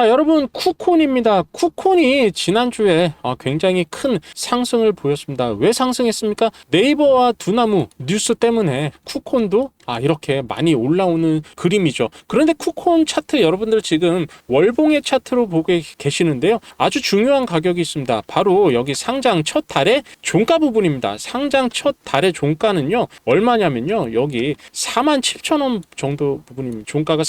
자, 여러분 쿠콘입니다. 쿠콘이 지난주에 어, 굉장히 큰 상승을 보였습니다. 왜 상승했습니까? 네이버와 두나무 뉴스 때문에 쿠콘도 아, 이렇게 많이 올라오는 그림이죠. 그런데 쿠콘 차트 여러분들 지금 월봉의 차트로 보고 계시는데요. 아주 중요한 가격이 있습니다. 바로 여기 상장 첫 달의 종가 부분입니다. 상장 첫 달의 종가는요. 얼마냐면요. 여기 47,000원 정도 부분입니다. 종가가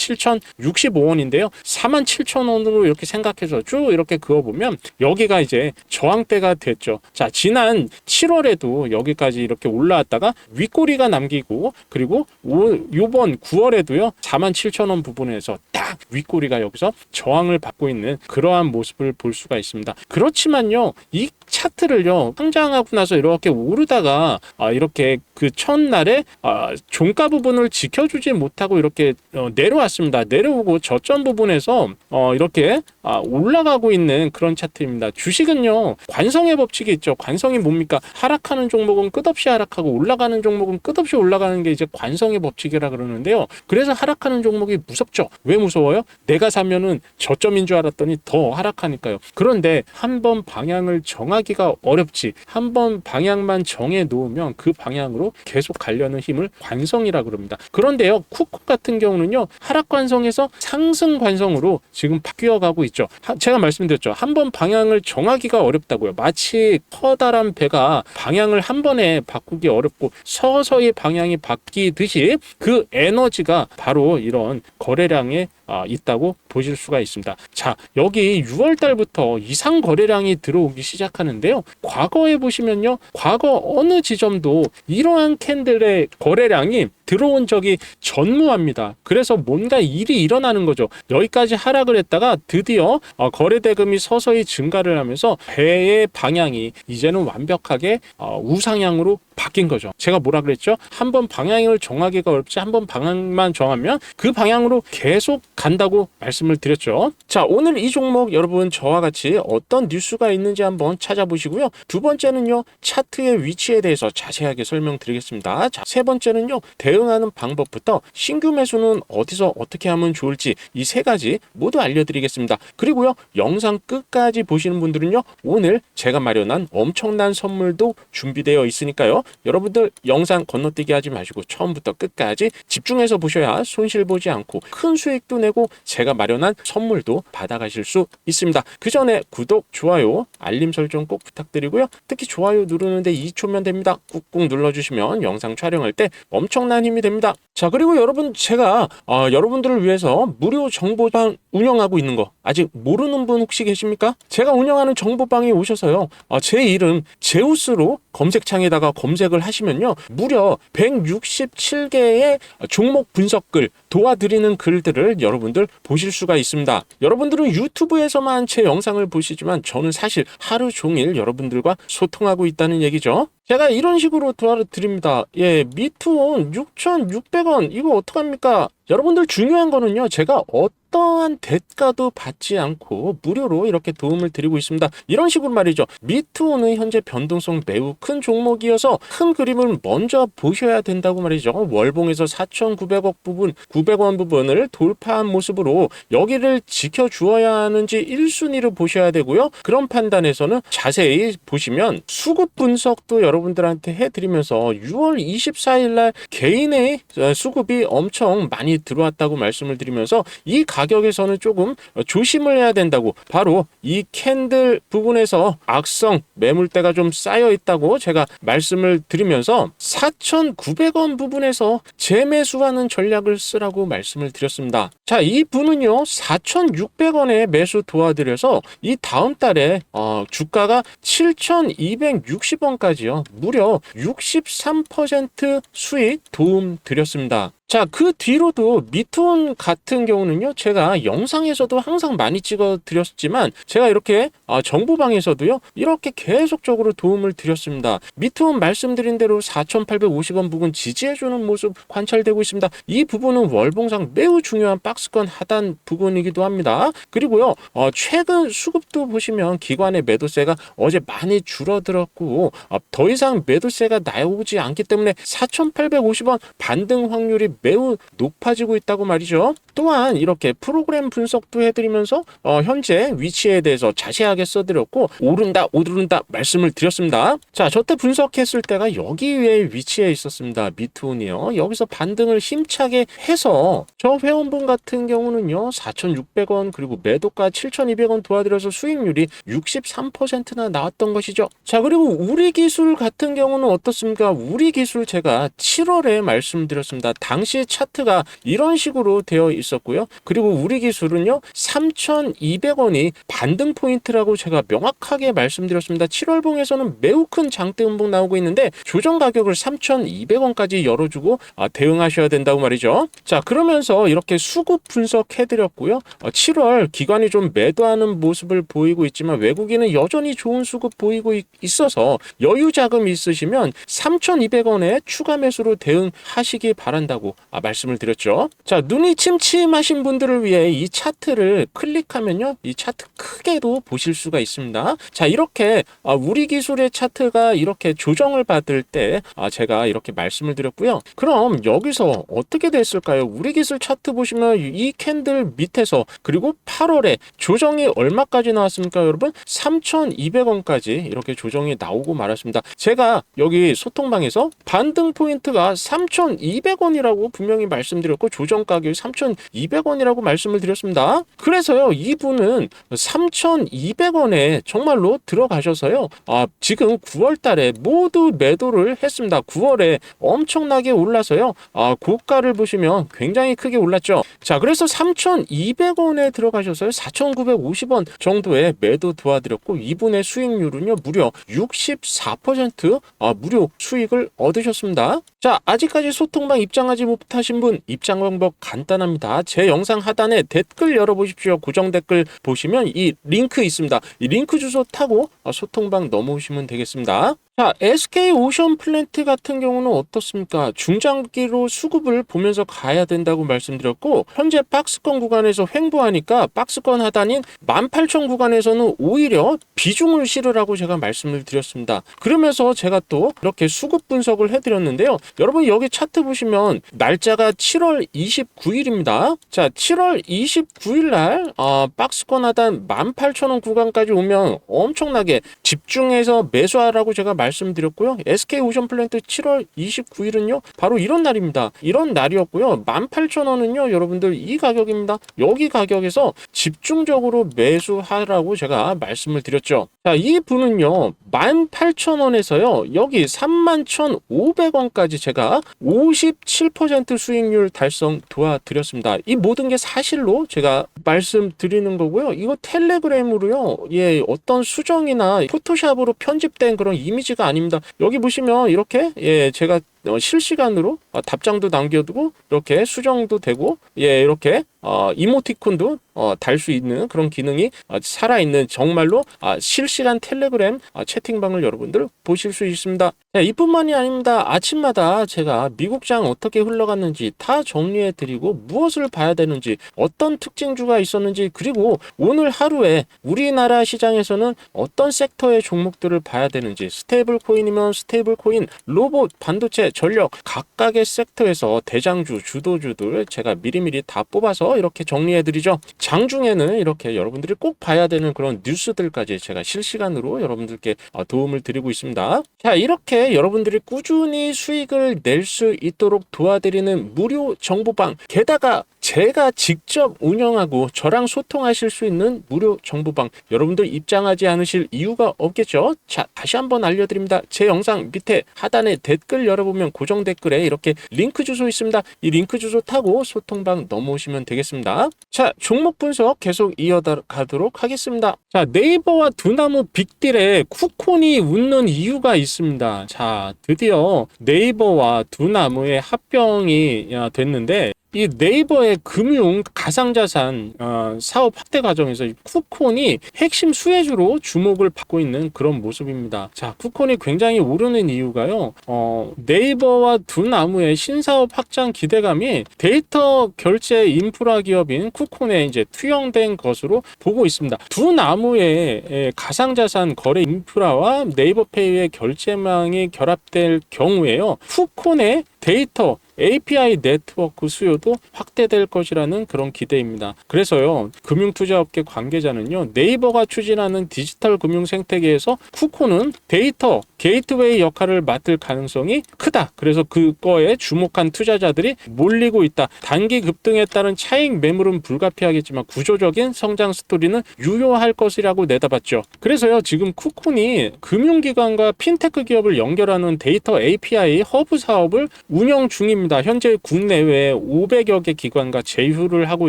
47,065원인데요. 47,000원으로 이렇게 생각해서 쭉 이렇게 그어보면 여기가 이제 저항대가 됐죠. 자, 지난 7월에도 여기까지 이렇게 올라왔다가 윗꼬리가 남기고 그리고 오, 요번 9월에도요 47,000원 부분에서 딱 윗꼬리가 여기서 저항을 받고 있는 그러한 모습을 볼 수가 있습니다. 그렇지만요 이 차트를요 상장하고 나서 이렇게 오르다가 아, 이렇게 그 첫날에 아, 종가 부분을 지켜주지 못하고 이렇게 어, 내려왔 습니다. 내려오고 저점 부분에서 어, 이렇게 아, 올라가고 있는 그런 차트입니다. 주식은요 관성의 법칙이 있죠. 관성이 뭡니까? 하락하는 종목은 끝없이 하락하고 올라가는 종목은 끝없이 올라가는 게 이제 관성의 법칙이라 그러는데요. 그래서 하락하는 종목이 무섭죠. 왜 무서워요? 내가 사면은 저점인 줄 알았더니 더 하락하니까요. 그런데 한 번 방향을 정하기가 어렵지. 한 번 방향만 정해 놓으면 그 방향으로 계속 가려는 힘을 관성이라 그럽니다. 그런데요, 쿠쿠 같은 경우는요, 하락 관성에서 상승 관성으로 지금 바뀌어 가고 있죠. 하- 제가 말씀드렸죠. 한 번 방향을 정하기가 어렵다고요. 마치 커다란 배가 방향을 한 번에 바꾸기 어렵고 서서히 방향이 바뀌듯이 그 에너지가 바로 이런 거래량에 아, 있다고 보실 수가 있습니다. 자, 여기 6월 달부터 이상 거래량이 들어오기 시작하는데요. 과거에 보시면요. 과거 어느 지점도 이러한 캔들의 거래량이 들어온 적이 전무합니다. 그래서 뭔가 일이 일어나는 거죠. 여기까지 하락을 했다가 드디어 어, 거래 대금이 서서히 증가를 하면서 배의 방향이 이제는 완벽하게 어, 우상향으로 바뀐 거죠. 제가 뭐라 그랬죠? 한번 방향을 정하기가 어렵지 한 번 방향만 정하면 그 방향으로 계속 간다고 말씀을 드렸죠. 자, 오늘 이 종목 여러분 저와 같이 어떤 뉴스가 있는지 한번 찾아보시고요. 두 번째는요. 차트의 위치에 대해서 자세하게 설명드리겠습니다. 자, 세 번째는요. 대응하는 방법부터 신규 매수는 어디서 어떻게 하면 좋을지 이 세 가지 모두 알려드리겠습니다. 그리고요. 영상 끝까지 보시는 분들은요. 오늘 제가 마련한 엄청난 선물도 준비되어 있으니까요. 여러분들 영상 건너뛰기 하지 마시고 처음부터 끝까지 집중해서 보셔야 손실 보지 않고 큰 수익도 내고 제가 마련한 선물도 받아가실 수 있습니다. 그 전에 구독, 좋아요, 알림 설정 꼭 부탁드리고요. 특히 좋아요 누르는데 2초면 됩니다. 꾹꾹 눌러주시면 영상 촬영할 때 엄청난 힘이 됩니다. 자 그리고 여러분 제가 어, 여러분들을 위해서 무료 정보방 운영하고 있는 거 아직 모르는 분 혹시 계십니까? 제가 운영하는 정보방에 오셔서요. 어, 제 이름 제우스로 검색창에다가 검색을 하시면요. 무려 167개의 종목 분석글 도와드리는 글들을 여러분들 보실 수가 있습니다. 여러분들은 유튜브에서만 제 영상을 보시지만 저는 사실 하루 종일 여러분들과 소통하고 있다는 얘기죠. 제가 이런 식으로 도와드립니다. 예, 미투온 6,600원 이거 어떡합니까? 여러분들 중요한 거는요. 제가 어 떠한 대가도 받지 않고 무료로 이렇게 도움을 드리고 있습니다. 이런 식으로 말이죠. 미투온은 현재 변동성 매우 큰 종목이어서 큰 그림을 먼저 보셔야 된다고 말이죠. 월봉에서 4,900억 부분, 900원 부분을 돌파한 모습으로 여기를 지켜주어야 하는지 1순위를 보셔야 되고요. 그런 판단에서는 자세히 보시면 수급 분석도 여러분들한테 해드리면서 6월 24일 날 개인의 어, 수급이 엄청 많이 들어왔다고 말씀을 드리면서 이 가 격에서는 조금 조심을 해야 된다고 바로 이 캔들 부분에서 악성 매물대가 좀 쌓여 있다고 제가 말씀을 드리면서 4,900원 부분에서 재매수하는 전략을 쓰라고 말씀을 드렸습니다. 자, 이 분은요 4,600원에 매수 도와드려서 이 다음 달에 어, 주가가 7,260원까지요 무려 63% 수익 도움 드렸습니다. 자, 그 뒤로도 미투온 같은 경우는요, 제가 영상에서도 항상 많이 찍어 드렸지만, 제가 이렇게 아, 정보방에서도요, 이렇게 계속적으로 도움을 드렸습니다. 미투온 말씀드린 대로 4,850원 부분 지지해주는 모습 관찰되고 있습니다. 이 부분은 월봉상 매우 중요한 박스권 하단 부분이기도 합니다. 그리고요, 어, 최근 수급도 보시면 기관의 매도세가 어제 많이 줄어들었고, 어, 더 이상 매도세가 나오지 않기 때문에 4,850원 반등 확률이 매우 높아지고 있다고 말이죠. 또한 이렇게 프로그램 분석도 해드리면서 어, 현재 위치에 대해서 자세하게 써드렸고 오른다 오르른다 말씀을 드렸습니다. 자, 저때 분석했을 때가 여기에 위치해 있었습니다. 미투온이요. 여기서 반등을 힘차게 해서 저 회원분 같은 경우는요 4,600원 그리고 매도가 7,200원 도와드려서 수익률이 63%나 나왔던 것이죠. 자, 그리고 우리 기술 같은 경우는 어떻습니까? 우리 기술 제가 7월에 말씀드렸습니다. 당시 차트가 이런 식으로 되어 있었고요. 그리고 우리 기술은요 3,200원이 반등 포인트라고 제가 명확하게 말씀드렸습니다. 7월 봉에서는 매우 큰 장대 음봉 나오고 있는데 조정 가격을 3,200원까지 열어주고 아, 대응하셔야 된다고 말이죠. 자 그러면서 이렇게 수급 분석해드렸고요. 어, 7월 기관이 좀 매도하는 모습을 보이고 있지만 외국인은 여전히 좋은 수급 보이고 있- 있어서 여유 자금이 있으시면 3,200원에 추가 매수로 대응하시기 바란다고 아, 말씀을 드렸죠. 자 눈이 침침하신 분들을 위해 이 차트를 클릭하면요 이 차트 크게도 보실 수가 있습니다. 자 이렇게 아, 우리 기술의 차트가 이렇게 조정을 받을 때 아, 제가 이렇게 말씀을 드렸고요. 그럼 여기서 어떻게 됐을까요? 우리 기술 차트 보시면 이 캔들 밑에서 그리고 8월에 조정이 얼마까지 나왔습니까, 여러분? 3,200원까지 이렇게 조정이 나오고 말았습니다. 제가 여기 소통방에서 반등 포인트가 3,200원이라고 분명히 말씀드렸고 조정 가격이 3,200원이라고 말씀을 드렸습니다. 그래서요, 이분은 3,200원에 정말로 들어가셔서요. 아, 지금 9월 달에 모두 매도를 했습니다. 9월에 엄청나게 올라서요. 아, 고가를 보시면 굉장히 크게 올랐죠. 자, 그래서 3,200원에 들어가셔서요. 4,950원 정도의 매도 도와드렸고 이분의 수익률은요. 무려 64% 아, 무료 수익을 얻으셨습니다. 자, 아직까지 소통방 입장하지 못하신 분 입장 방법 간단합니다. 제 영상 하단에 댓글 열어보십시오. 고정 댓글 보시면 이 링크 있습니다. 이 링크 주소 타고 아, 소통방 넘어오시면 되겠습니다. 자, SK 오션 플랜트 같은 경우는 어떻습니까? 중장기로 수급을 보면서 가야 된다고 말씀드렸고, 현재 박스권 구간에서 횡보하니까 박스권 하단인 18,000 구간에서는 오히려 비중을 실으라고 제가 말씀을 드렸습니다. 그러면서 제가 또 이렇게 수급 분석을 해드렸는데요. 여러분 여기 차트 보시면 날짜가 7월 29일입니다. 자, 7월 29일 날 어, 박스권 하단 18,000원 구간까지 오면 엄청나게 집중해서 매수하라고 제가 말 씀드렸고요. SK 오션 플랜트 7월 29일은요. 바로 이런 날입니다. 이런 날이었고요. 18,000원은요. 여러분들 이 가격입니다. 여기 가격에서 집중적으로 매수하라고 제가 말씀을 드렸죠. 자, 이 분은요. 18,000원에서요. 여기 31,500원까지 제가 57% 수익률 달성 도와드렸습니다. 이 모든 게 사실로 제가 말씀드리는 거고요. 이거 텔레그램으로요. 예, 어떤 수정이나 포토샵으로 편집된 그런 이미지 가 아닙니다. 여기 보시면 이렇게 예, 제가 어, 실시간으로 어, 답장도 남겨두고 이렇게 수정도 되고 예 이렇게 어, 이모티콘도 어, 달 수 있는 그런 기능이 어, 살아있는 정말로 아, 실시간 텔레그램 아, 채팅방을 여러분들 보실 수 있습니다. 네, 이뿐만이 아닙니다. 아침마다 제가 미국장 어떻게 흘러갔는지 다 정리해 드리고 무엇을 봐야 되는지 어떤 특징주가 있었는지 그리고 오늘 하루에 우리나라 시장에서는 어떤 섹터의 종목들을 봐야 되는지 스테이블 코인이면 스테이블 코인, 로봇, 반도체, 전력 각각의 섹터에서 대장주, 주도주들 제가 미리미리 다 뽑아서 이렇게 정리해 드리죠. 장중에는 이렇게 여러분들이 꼭 봐야 되는 그런 뉴스들까지 제가 실시간으로 여러분들께 어, 도움을 드리고 있습니다. 자, 이렇게 여러분들이 꾸준히 수익을 낼 수 있도록 도와드리는 무료 정보방 게다가 제가 직접 운영하고 저랑 소통하실 수 있는 무료 정보방 여러분들 입장하지 않으실 이유가 없겠죠 자 다시 한번 알려드립니다 제 영상 밑에 하단에 댓글 열어보면 고정 댓글에 이렇게 링크 주소 있습니다. 이 링크 주소 타고 소통방 넘어오시면 되겠습니다. 자 종목 분석 계속 이어가도록 하겠습니다. 자 네이버와 두나무 빅딜에 쿠콘이 웃는 이유가 있습니다. 자 드디어 네이버와 두나무의 합병이 아, 됐는데 이 네이버의 금융 가상자산 어, 사업 확대 과정에서 이 쿠콘이 핵심 수혜주로 주목을 받고 있는 그런 모습입니다. 자, 쿠콘이 굉장히 오르는 이유가요. 어, 네이버와 두 나무의 신사업 확장 기대감이 데이터 결제 인프라 기업인 쿠콘에 이제 투영된 것으로 보고 있습니다. 두 나무의 에, 가상자산 거래 인프라와 네이버페이의 결제망이 결합될 경우에요. 쿠콘의 데이터 API 네트워크 수요도 확대될 것이라는 그런 기대입니다. 그래서요, 금융투자업계 관계자는요, 네이버가 추진하는 디지털 금융 생태계에서 쿠코는 데이터 게이트웨이 역할을 맡을 가능성이 크다. 그래서 그거에 주목한 투자자들이 몰리고 있다. 단기 급등에 따른 차익 매물은 불가피하겠지만 구조적인 성장 스토리는 유효할 것이라고 내다봤죠. 그래서요, 지금 쿠콘이 금융기관과 핀테크 기업을 연결하는 데이터 API 허브 사업을 운영 중입니다. 현재 국내외 500여 개 기관과 제휴를 하고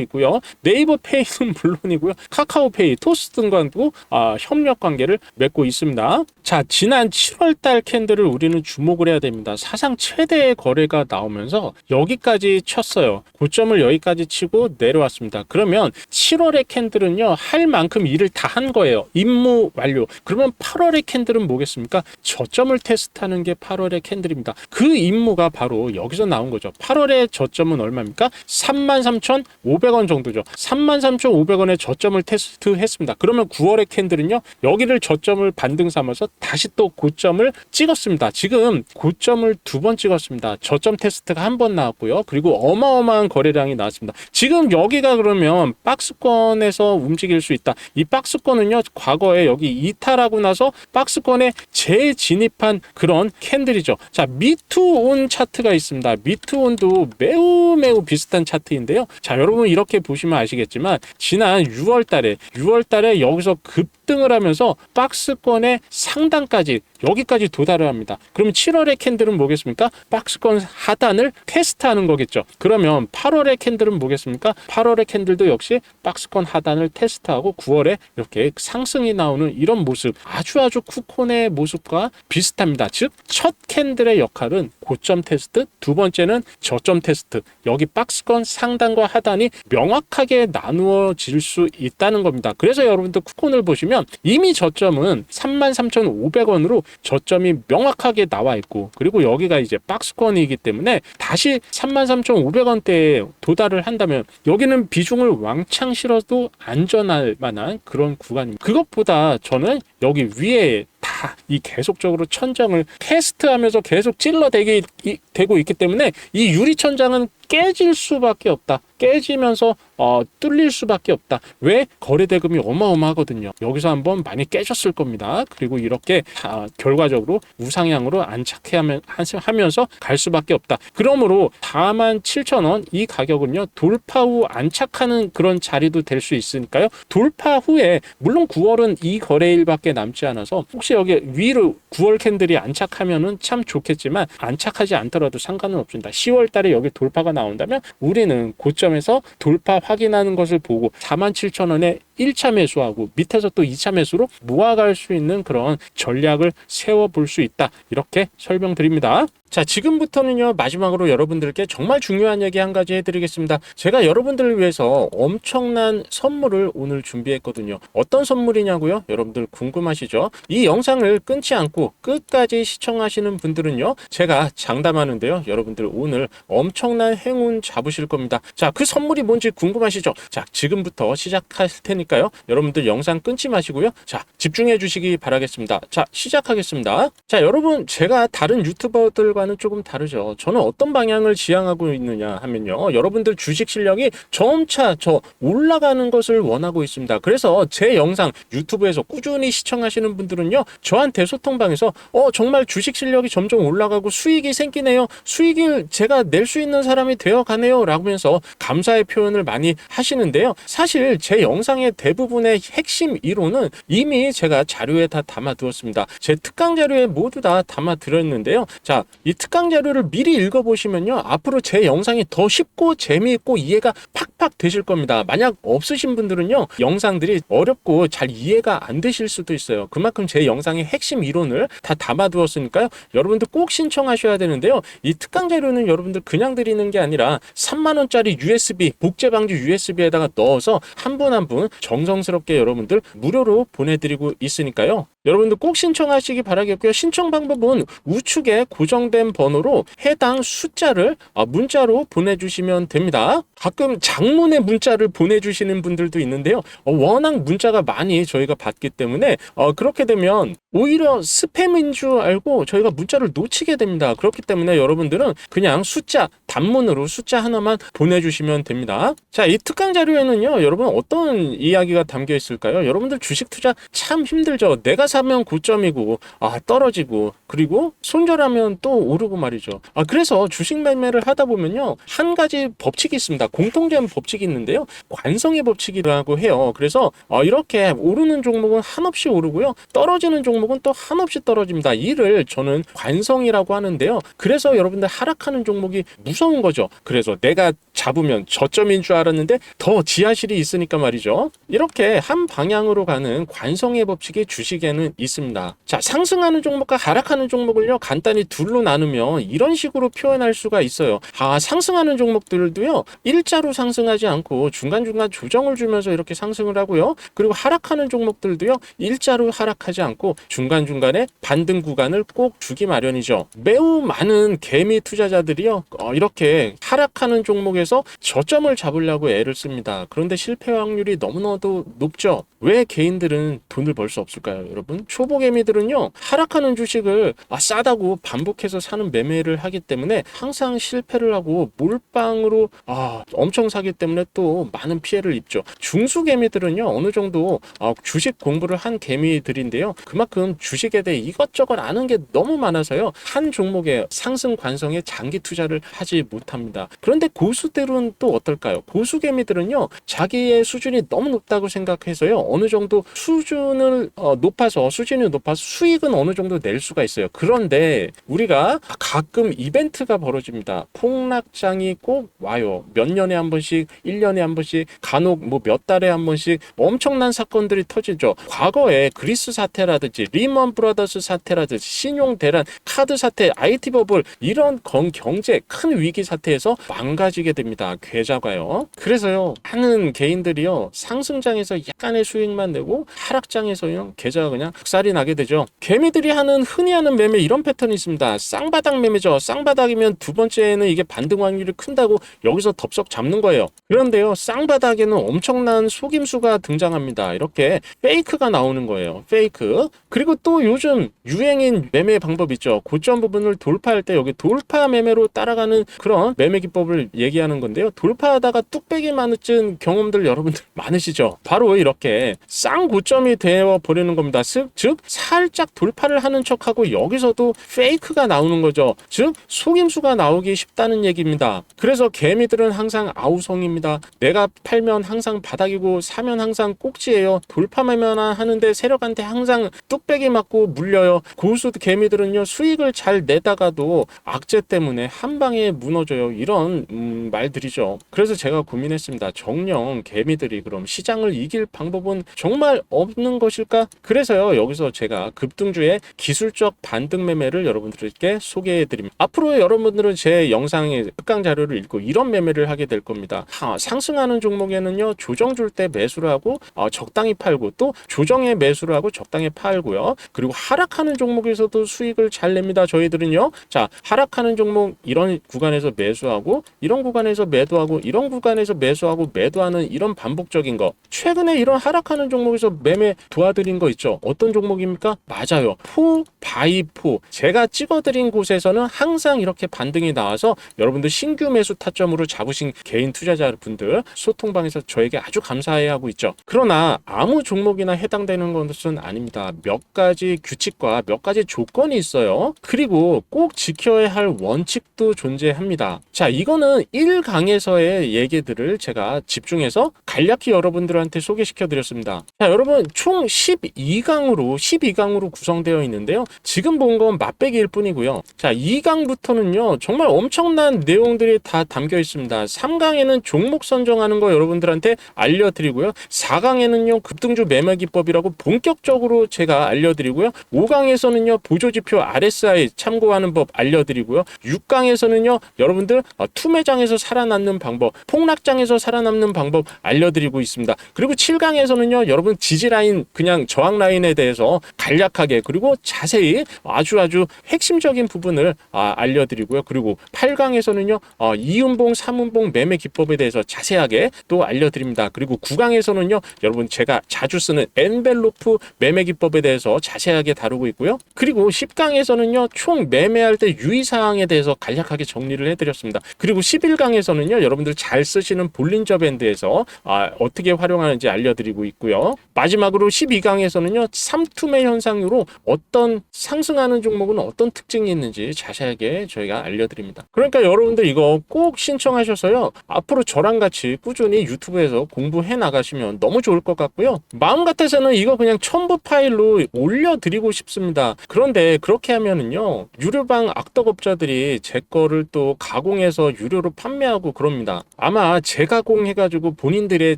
있고요. 네이버 페이는 물론이고요. 카카오페이, 토스 등과도 아, 협력 관계를 맺고 있습니다. 자, 지난 7월 달 캔들을 우리는 주목을 해야 됩니다. 사상 최대의 거래가 나오면서 여기까지 쳤어요. 고점을 여기까지 치고 내려왔습니다. 그러면 7월의 캔들은요, 할 만큼 일을 다 한 거예요. 임무 완료. 그러면 8월의 캔들은 뭐겠습니까? 저점을 테스트하는 게 8월의 캔들입니다. 그 임무가 바로 여기서 나온 거죠. 8월의 저점은 얼마입니까? 33,500원 정도죠. 33,500원의 저점을 테스트했습니다. 그러면 9월의 캔들은요, 여기를 저점을 반등 삼아서 다시 또 고점을 찍었습니다. 지금 고점을 두 번 찍었습니다. 저점 테스트가 한 번 나왔고요. 그리고 어마어마한 거래량이 나왔습니다. 지금 여기가 그러면 박스권에서 움직일 수 있다. 이 박스권은요, 과거에 여기 이탈하고 나서 박스권에 재진입한 그런 캔들이죠. 자, 미투온 차트가 있습니다. 미 투온도 매우 매우 비슷한 차트인데요. 자, 여러분 이렇게 보시면 아시겠지만 지난 6월 달에 6월 달에 여기서 급 등을 하면서 박스권의 상단까지 여기까지 도달을 합니다. 그러면 7월의 캔들은 뭐겠습니까? 박스권 하단을 테스트하는 거겠죠. 그러면 8월의 캔들은 뭐겠습니까? 8월의 캔들도 역시 박스권 하단을 테스트하고 9월에 이렇게 상승이 나오는 이런 모습 아주 아주 쿠콘의 모습과 비슷합니다. 즉 첫 캔들의 역할은 고점 테스트, 두 번째는 저점 테스트. 여기 박스권 상단과 하단이 명확하게 나누어질 수 있다는 겁니다. 그래서 여러분들 쿠콘을 보시면 이미 저점은 33,500원으로 저점이 명확하게 나와 있고 그리고 여기가 이제 박스권이기 때문에 다시 33,500원대에 도달을 한다면 여기는 비중을 왕창 실어도 안전할 만한 그런 구간입니다. 그것보다 저는 여기 위에 다 이 계속적으로 천장을 테스트하면서 계속 찔러대기 이- 되고 있기 때문에 이 유리 천장은 깨질 수밖에 없다. 깨지면서 어, 뚫릴 수밖에 없다. 왜 거래 대금이 어마어마하거든요. 여기서 한번 많이 깨졌을 겁니다. 그리고 이렇게 아, 결과적으로 우상향으로 안착해 하면- 하면서 갈 수밖에 없다. 그러므로 4만 7천 원 이 가격은요 돌파 후 안착하는 그런 자리도 될 수 있으니까요. 돌파 후에 물론 9월은 이 거래일밖에 남지 않아서 혹시 여기 위로 9월 캔들이 안착하면은 참 좋겠지만 안착하지 않더라도 상관은 없습니다. 10월 달에 여기 돌파가 나온다면 우리는 고점에서 돌파 확인하는 것을 보고 47,000원에 1차 매수하고 밑에서 또 2차 매수로 모아갈 수 있는 그런 전략을 세워볼 수 있다. 이렇게 설명드립니다. 자, 지금부터는요, 마지막으로 여러분들께 정말 중요한 얘기 한 가지 해드리겠습니다. 제가 여러분들을 위해서 엄청난 선물을 오늘 준비했거든요. 어떤 선물이냐고요? 여러분들 궁금하시죠? 이 영상을 끊지 않고 끝까지 시청하시는 분들은요, 제가 장담하는데요, 여러분들 오늘 엄청난 행운 잡으실 겁니다. 자, 그 선물이 뭔지 궁금하시죠? 자, 지금부터 시작할 테니까 요, 여러분들 영상 끊지 마시고요. 자, 집중해 주시기 바라겠습니다. 자, 시작하겠습니다. 자, 여러분, 제가 다른 유튜버들과는 조금 다르죠. 저는 어떤 방향을 지향하고 있느냐 하면요. 여러분들 주식 실력이 점차 저 올라가는 것을 원하고 있습니다. 그래서 제 영상 유튜브에서 꾸준히 시청하시는 분들은요. 저한테 소통방에서 어, 정말 주식 실력이 점점 올라가고 수익이 생기네요. 수익을 제가 낼 수 있는 사람이 되어 가네요. 라면서 감사의 표현을 많이 하시는데요. 사실 제 영상의 대부분의 핵심 이론은 이미 제가 자료에 다 담아두었습니다. 제 특강 자료에 모두 다 담아드렸는데요. 자, 이 특강 자료를 미리 읽어보시면요. 앞으로 제 영상이 더 쉽고 재미있고 이해가 팍팍 되실 겁니다. 만약 없으신 분들은요. 영상들이 어렵고 잘 이해가 안 되실 수도 있어요. 그만큼 제 영상의 핵심 이론을 다 담아두었으니까요. 여러분들 꼭 신청하셔야 되는데요. 이 특강 자료는 여러분들 그냥 드리는 게 아니라 3만 원짜리 USB 복제 방지 USB에다가 넣어서 한 분 한분 정성스럽게 여러분들 무료로 보내드리고 있으니까요. 여러분들 꼭 신청하시기 바라겠고요. 신청 방법은 우측에 고정된 번호로 해당 숫자를 아, 문자로 보내주시면 됩니다. 가끔 장문의 문자를 보내주시는 분들도 있는데요. 어, 워낙 문자가 많이 저희가 받기 때문에 어, 그렇게 되면 오히려 스팸인 줄 알고 저희가 문자를 놓치게 됩니다. 그렇기 때문에 여러분들은 그냥 숫자 단문으로 숫자 하나만 보내주시면 됩니다. 자, 이 특강 자료에는요, 여러분 어떤 이야기가 담겨 있을까요? 여러분들 주식 투자 참 힘들죠. 내가 사면 고점이고 아 떨어지고 그리고 손절하면 또 오르고 말이죠. 아 그래서 주식 매매를 하다 보면요 한 가지 법칙이 있습니다. 공통된 법칙이 있는데요. 관성의 법칙이라고 해요. 그래서 어, 이렇게 오르는 종목은 한없이 오르고요. 떨어지는 종목은 또 한없이 떨어집니다. 이를 저는 관성이라고 하는데요. 그래서 여러분들 하락하는 종목이 무서운 거죠. 그래서 내가 잡으면 저점인 줄 알았는데 더 지하실이 있으니까 말이죠. 이렇게 한 방향으로 가는 관성의 법칙이 주식에는 있습니다. 자, 상승하는 종목과 하락하는 종목을요, 간단히 둘로 나누면 이런 식으로 표현할 수가 있어요. 아, 상승하는 종목들도요, 일자로 상승하지 않고 중간중간 조정을 주면서 이렇게 상승을 하고요. 그리고 하락하는 종목들도요, 일자로 하락하지 않고 중간중간에 반등 구간을 꼭 주기 마련이죠. 매우 많은 개미 투자자들이요, 어, 이렇게 하락하는 종목에서 저점을 잡으려고 애를 씁니다. 그런데 실패 확률이 너무나도 높죠. 왜 개인들은 돈을 벌 수 없을까요, 여러분? 초보 개미들은요, 하락하는 주식을 아, 싸다고 반복해서 사는 매매를 하기 때문에 항상 실패를 하고 몰빵으로 아, 엄청 사기 때문에 또 많은 피해를 입죠. 중수 개미들은요, 어느 정도 아, 주식 공부를 한 개미들인데요. 그만큼 주식에 대해 이것저것 아는 게 너무 많아서요. 한 종목의 상승 관성에 장기 투자를 하지 못합니다. 그런데 고수들은 또 어떨까요? 고수 개미들은요, 자기의 수준이 너무 높다고 생각해서요, 어느 정도 수준을 어, 높아서 수준이 높아서 수익은 어느 정도 낼 수가 있어요. 그런데 우리가 가끔 이벤트가 벌어집니다. 폭락장이 꼭 와요. 몇 년에 한 번씩, 1년에 한 번씩, 간혹 뭐 몇 달에 한 번씩 엄청난 사건들이 터지죠. 과거에 그리스 사태라든지 리먼 브라더스 사태라든지 신용 대란, 카드 사태, IT 버블 이런 건 경제 큰 위기 사태에서 망가지게 됩니다. 계좌가요. 그래서요. 많은 개인들이요. 상승장에서 약간의 수익만 내고 하락장에서 요. 계좌가 그냥 흑살이 나게 되죠. 개미들이 하는 흔히 하는 매매 이런 패턴이 있습니다. 쌍바닥 매매죠. 쌍바닥이면 두 번째는 이게 반등 확률이 큰다고 여기서 덥석 잡는 거예요. 그런데요. 쌍바닥에는 엄청난 속임수가 등장합니다. 이렇게 페이크가 나오는 거예요. 페이크. 그리고 또 요즘 유행인 매매 방법 있죠. 고점 부분을 돌파할 때 여기 돌파 매매로 따라가는 그런 매매 기법을 얘기하는 건데요. 돌파하다가 뚝배기 맞은 경험들 여러분들 많으시죠? 바로 이렇게 쌍고점이 되어 버리는 겁니다. 즉, 즉 살짝 돌파를 하는 척하고 여기서도 페이크가 나오는 거죠. 즉 속임수가 나오기 쉽다는 얘기입니다. 그래서 개미들은 항상 아우성입니다. 내가 팔면 항상 바닥이고 사면 항상 꼭지예요. 돌파매면 하는데 세력한테 항상 뚝배기 맞고 물려요. 고수 개미들은요 수익을 잘 내다가도 악재 때문에 한 방에 무너져요. 이런 음, 말들이죠. 그래서 제가 고민했습니다. 정령 개미들이 그럼 시장을 이길 방법은 정말 없는 것일까? 그래서요 여기서 제가 급등주의 기술적 반등 매매를 여러분들께 소개해 드립니다. 앞으로 여러분들은 제 영상의 특강 자료를 읽고 이런 매매를 하게 될 겁니다. 하, 상승하는 종목에는요 조정 줄 때 매수를 하고 어, 적당히 팔고 또 조정에 매수를 하고 적당히 팔고요. 그리고 하락하는 종목에서도 수익을 잘 냅니다. 저희들은요. 자 하락하는 종목 이런 구간에서 매수하고 이런 구간에서 매도하고 이런 구간에서 매수하고 매도하는 이런 반복적인 거. 최근에 이런 하락하는 종목에서 매매 도와드린 거 있죠. 어떤 종목입니까? 맞아요. 포 바이 포. 제가 찍어드린 곳에서는 항상 이렇게 반등이 나와서 여러분들 신규 매수 타점으로 잡으신 개인 투자자분들 소통방에서 저에게 아주 감사해하고 있죠. 그러나 아무 종목이나 해당되는 것은 아닙니다. 몇 가지 규칙과 몇 가지 조건이 있어요. 그리고 꼭 지켜야 할 원칙도 존재합니다. 자, 이거는 1강에서의 얘기들을 제가 집중해서 간략히 여러분들한테 소개시켜 드렸습니다. 자, 여러분 총 12강 으로 12강으로 구성되어 있는데요. 지금 본 건 맛배기일 뿐이고요. 자, 2강부터는요. 정말 엄청난 내용들이 다 담겨 있습니다. 3강에는 종목 선정하는 거 여러분들한테 알려드리고요. 4강에는요. 급등주 매매 기법이라고 본격적으로 제가 알려드리고요. 5강에서는요. 보조지표 RSI 참고하는 법 알려드리고요. 6강에서는요. 여러분들 어, 투매장에서 살아남는 방법, 폭락장에서 살아남는 방법 알려드리고 있습니다. 그리고 7강에서는요, 여러분 지지 라인 그냥 저항 라인에 대해서 간략하게 그리고 자세히 아주 아주 핵심적인 부분을 아, 알려드리고요. 그리고 8강에서는요, 어, 이음봉, 삼음봉 매매 기법에 대해서 자세하게 또 알려드립니다. 그리고 9강에서는요, 여러분 제가 자주 쓰는 엔벨로프 매매 기법에 대해서 자세하게 다루고 있고요. 그리고 10강에서는요, 총 매매할 때 유의사항에 대해서 간략하게 정리를 해드렸습니다. 그리고 11강에서는요, 여러분들 잘 쓰시는 볼린저 밴드에서 아, 어떻게 활용하는지 알려드리고 있고요. 마지막으로 12강에서는요, 삼투매 현상으로 어떤 상승하는 종목은 어떤 특징이 있는지 자세하게 저희가 알려드립니다. 그러니까 여러분들 이거 꼭 신청하셔서요, 앞으로 저랑 같이 꾸준히 유튜브에서 공부해 나가시면 너무 좋을 것 같고요. 마음 같아서는 이거 그냥 첨부 파일로 올려드리고 싶습니다. 그런데 그렇게 하면은요, 유료방 악덕업자들이 제 거를 또 가공해서 유료로 판매하고 그럽니다. 아마 재가공해가지고 본인들의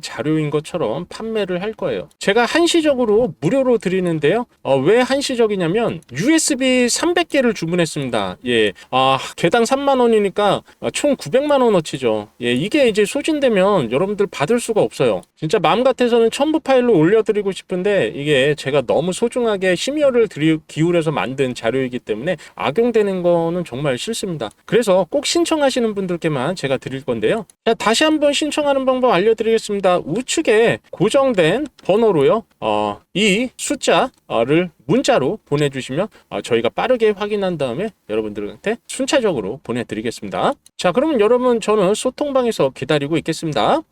자료인 것처럼 판매를 할 거예요. 제가 한시적으로 무료로 드리 는데요. 어, 왜 한시적이냐면 USB 300개를 주문했습니다. 예, 아 개당 3만 원이니까 총 900만 원어치죠. 예, 이게 이제 소진되면 여러분들 받을 수가 없어요. 진짜 마음 같아서는 첨부 파일로 올려드리고 싶은데 이게 제가 너무 소중하게 심혈을 들이, 기울여서 만든 자료이기 때문에 악용되는 거는 정말 싫습니다. 그래서 꼭 신청하시는 분들께만 제가 드릴 건데요. 자, 다시 한번 신청하는 방법 알려드리겠습니다. 우측에 고정된 번호로요. 어, 이 숫자 를 문자로 보내주시면 어, 저희가 빠르게 확인한 다음에 여러분들한테 순차적으로 보내드리겠습니다. 자, 그러면 여러분 저는 소통방에서 기다리고 있겠습니다.